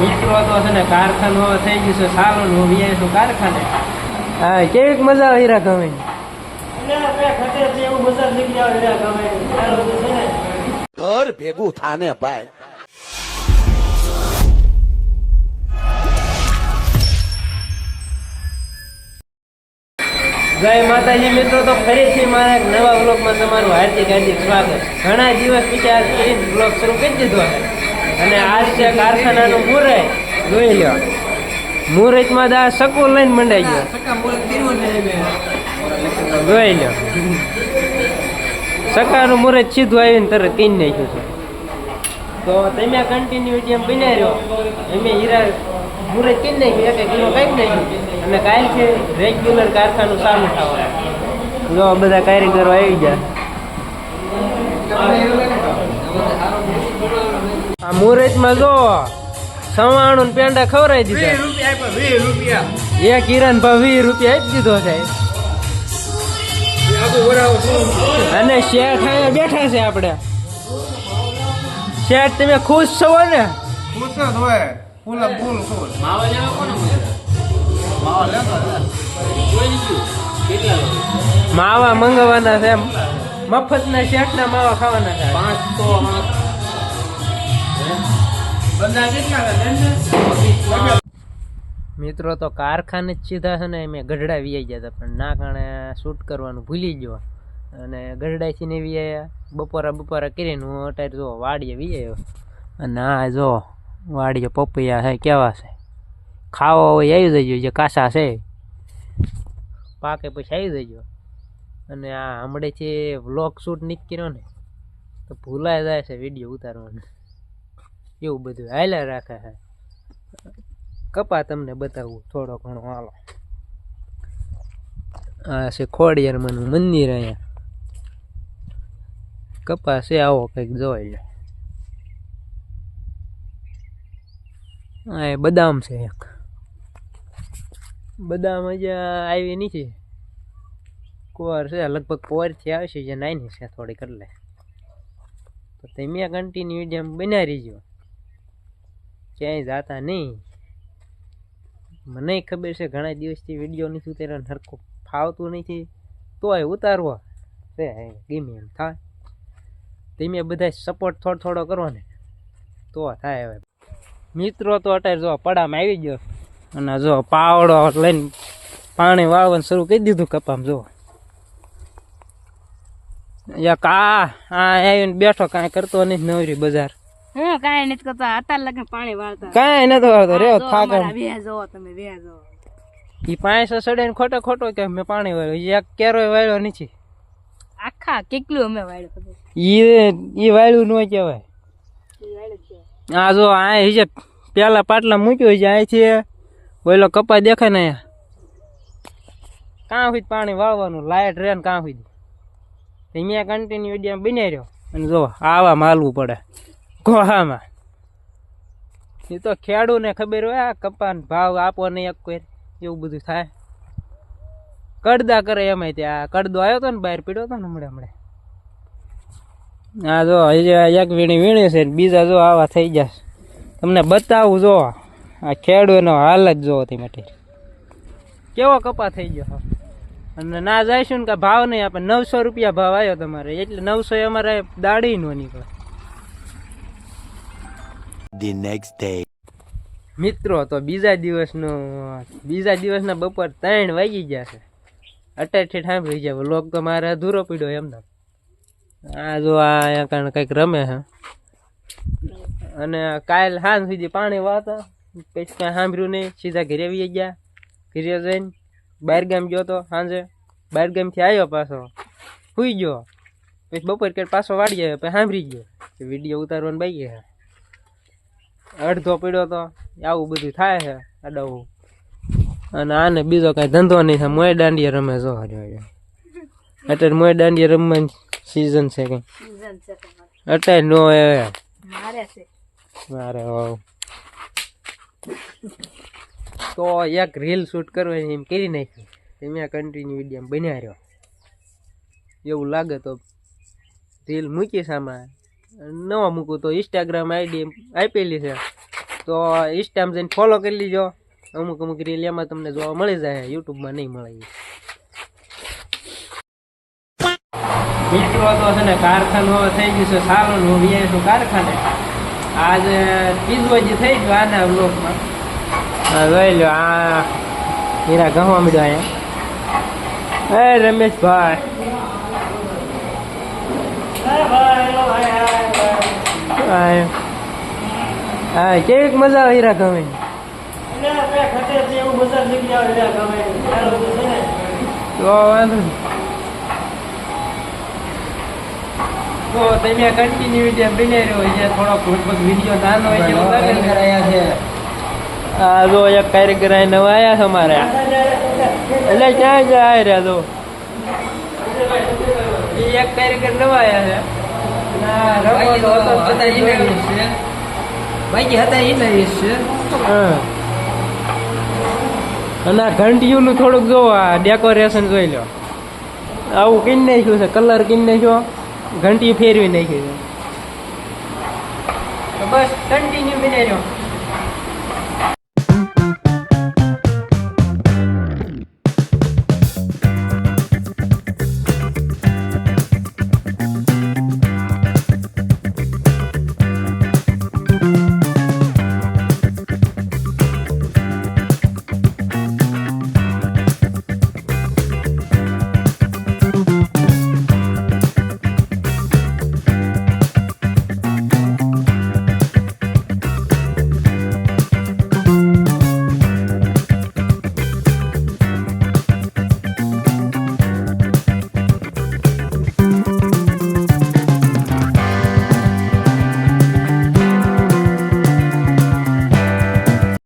મિત્રો તો છે ને કારખાનું થઈ ગયું છે સારું હું વ્યાય કારખાને. હા કેવીક મજા આવી રહ્યા ગમે ઘર ભેગું થાને ભાઈ. જય માતાજી મિત્રો તો ફરીથી મારા એક નવા બ્લોગમાં તમારું હાર્દિક હાર્દિક સ્વાગત. ઘણા દિવસ પછી આજ કરીને બ્લોગ શરૂ કરી દીધો છે. અને આ છે કારખાનાનું મુહૂર્ત જોઈ લો મુહૂર્તમાં દા સકુ લઈને મંડાઈ ગયો. જોઈ લો સકાનું મુહૂર્ત સીધું આવીને તરત કઈ નાખ્યું છે. તો તમે કન્ટિન્યુટી એમ બની રહ્યો. અમે હીરા મુહૂર્ત કઈ નાખ્યું એક કિલો કાઢી નાખ્યું અને કાલ છે રેગ્યુલર કારખાનું ચાલુ થવાનું જો બધા કારીગરો આવી ગયા. આ મુહૂર્તમાં જો સવાણું ને પેંડા ખવરાઈ દીધા. એક કિરણ ભાવ વીસ રૂપિયા આપી દીધો સાહેબ. અને શેઠ અહીંયા બેઠા છે આપણે. શેઠ તમે ખુશ છો ને? માવા મંગાવવાના છે મફત ના શેઠ શેઠના માવા ખાવાના છે. મિત્રો, તો કારખાને જ સીધા છે ને મેં ગઢડા વી ગયા હતા. પણ ના કારણે શૂટ કરવાનું ભૂલી ગયો. અને ગઢડાથી ને વી આવ્યા બપોરા બપોરા કરીને હું અત્યારે જો વાડીએ વી આવ્યો. અને આ જો વાડીએ પપૈયા છે, કેવા છે? ખાવા હોય આવી જજો, જે કાસા છે. પાકે પછી આવી જજો. અને આ હમણાંથી વ્લોગ શૂટ નીકળ્યો ને, તો ભૂલાઈ જાય છે વીડિયો ઉતારવાનું. એવું બધું હાલ્યા રાખે છે કપા તમને બતાવું થોડો ઘણો હાલો. આ છે ખોડિયારમાંનું મંદિર અહીંયા. કપા છે આવો કંઈક જોઈ લે. એ બદામ છે એક. બદામ હજી આવી નથી. કુવાર છે, લગભગ પોરથી આવશે, જે નાની છે થોડી કરી લે તો તમે કન્ટિન્યુ જેમ બનાવી રહીજો ક્યાંય જાતા નહીં. મને ખબર છે ઘણા દિવસથી વીડિયો નથી ઉતાર્યો સરખો ફાવતું નથી. તોય ઉતારવો. છે ગમે એમ થાય. તમે બધા સપોર્ટ થોડો થોડો કરો ને, તો થાય હવે. મિત્રો તો અત્યારે જો પડામાં આવી ગયો અને જો પાવડો લઈને પાણી વાળવાનું શરૂ કરી દીધું કપામાં, જો. યા કા આ આવીને બેઠો, કાંઈ કરતો નથી નવરી બજાર. હું કાંઈ નથી કરતો. અત્યારે લગન પાણી વાળતા. કાંઈ નથી વાળતો. રેવો થાક બે જો તમે બે જો. ઈ પાંચસો સડે ખોટો ખોટો કે મેં પાણી વાળ્યું. એક કેરો વાળ્યો નથી આખા કેટલું અમે વાળ્યું ઈ ઈ વાળ્યું ન કહેવાય. આ જો આ હિજે પેલા પાટલા મૂક્યો છે અહીંથી બોલો કપા દેખાય ને અહીંયા. કાં સુધી પાણી વાળવાનું? લાઇટ રહે ને કાં સુધી મેં કન્ટિન્યુ વીડિયો બની રહ્યો. અને જો આવા માલવું પડે. ગોહામાં એ તો ખેડૂને ખબર હોય, આ કપાન ભાવ આપો નહીં એક કોઈ. એવું બધું થાય. કડદા કરે એમાંય ત્યાં. કડદો આવ્યો હતો ને, બહાર પીડ્યો હતો ને હમણાં હમણાં. હા જો હજી એક વીણી વીણી છે બીજા જો આવા થઈ જશે તમને બતાવું જો, આ ખેડૂતનો હાલ જ જોવો તે માટે. કેવો કપા થઈ ગયો. અને ના જઈશું ને કે ભાવ નહીં, આપણે નવસો રૂપિયા ભાવ આવ્યો તમારે. એટલે નવસો અમારે દાડી નો નીકળે. The next day. મિત્રો, તો બીજા દિવસનો, બીજા દિવસના બપોર ત્રણ વાગી ગયા છે. અટાઠી સાંભળી જાય લોક તો મારે અધૂરો પીડ્યો એમને આ જો આ અહીંયા કારણે કંઈક રમે છે. અને કાલ સાંજ સુધી પાણી વાતા પછી કાંઈ સાંભળ્યું નહીં, સીધા ઘરે આવી ગયા. ઘરે જઈને બહાર ગામ ગયો તો સાંજે બહાર ગામથી આવ્યો પાછો. સુઈ ગયો. પછી બપોર કે પાછો વાળી આવ્યો, પછી સાંભળી ગયો વીડિયો ઉતારવાનું બાકી છે. અડધો પીડો તો આવું બધું થાય છે અડવું. અને આને બીજો કાંઈ ધંધો નહીં થાય મોય દાંડિયા રમે જો અત્યારે મોય દાંડિયા રમવાની સિઝન છે કંઈ. અત્યારે નો એ મારે હોવ. તો એક રીલ શૂટ કરવાની એમ કરી નાખી. મેં કન્ટિન્યુ વીડિયો બન્યા રહ્યો. એવું લાગે તો રીલ મૂકીશ આમાં. નવા મૂકું તો ઇન્સ્ટાગ્રામ આઈડી આપેલી છે. તો ઇન્સ્ટામ જઈને ફોલો કરી લીજો. અમુક અમુક રીલ એમાં તમને જોવા મળી જાય યુટ્યુબમાં નહીં મળે મિત્રો તો છે ને કારખાનું થઈ ગયું છે હું વીઆઈનું કારખાને. આજે ત્રીજો જે થઈ ગયો આના બ્લોકમાં જોઈ લો આ હીરા ગમવા મળ્યો અહીંયા. એ રમેશભાઈ. હા કેવીક મજા આવી રહ્યા ગમે. તો વાંધો. તો તમે કન્ટિન્યુટી બની રહ્યો છે થોડો લગભગ વીડિયો નાનો હોય છે લાગે છે. આ જો એક કારીગર નવા આવ્યા છે અમારે. એટલે ક્યાં જાય રહ્યા તો એક કારીગર નવા આવ્યા છે. હા. અને આ ઘંટીયુંનું થોડુંક જોવો આ ડેકોરેશન જોઈ લો આવું કીન નાખ્યું છે કલર કીન નાખ્યો, ઘંટી ફેરવી નાખ્યું છે બસ કન્ટિન્યુ રહ્યો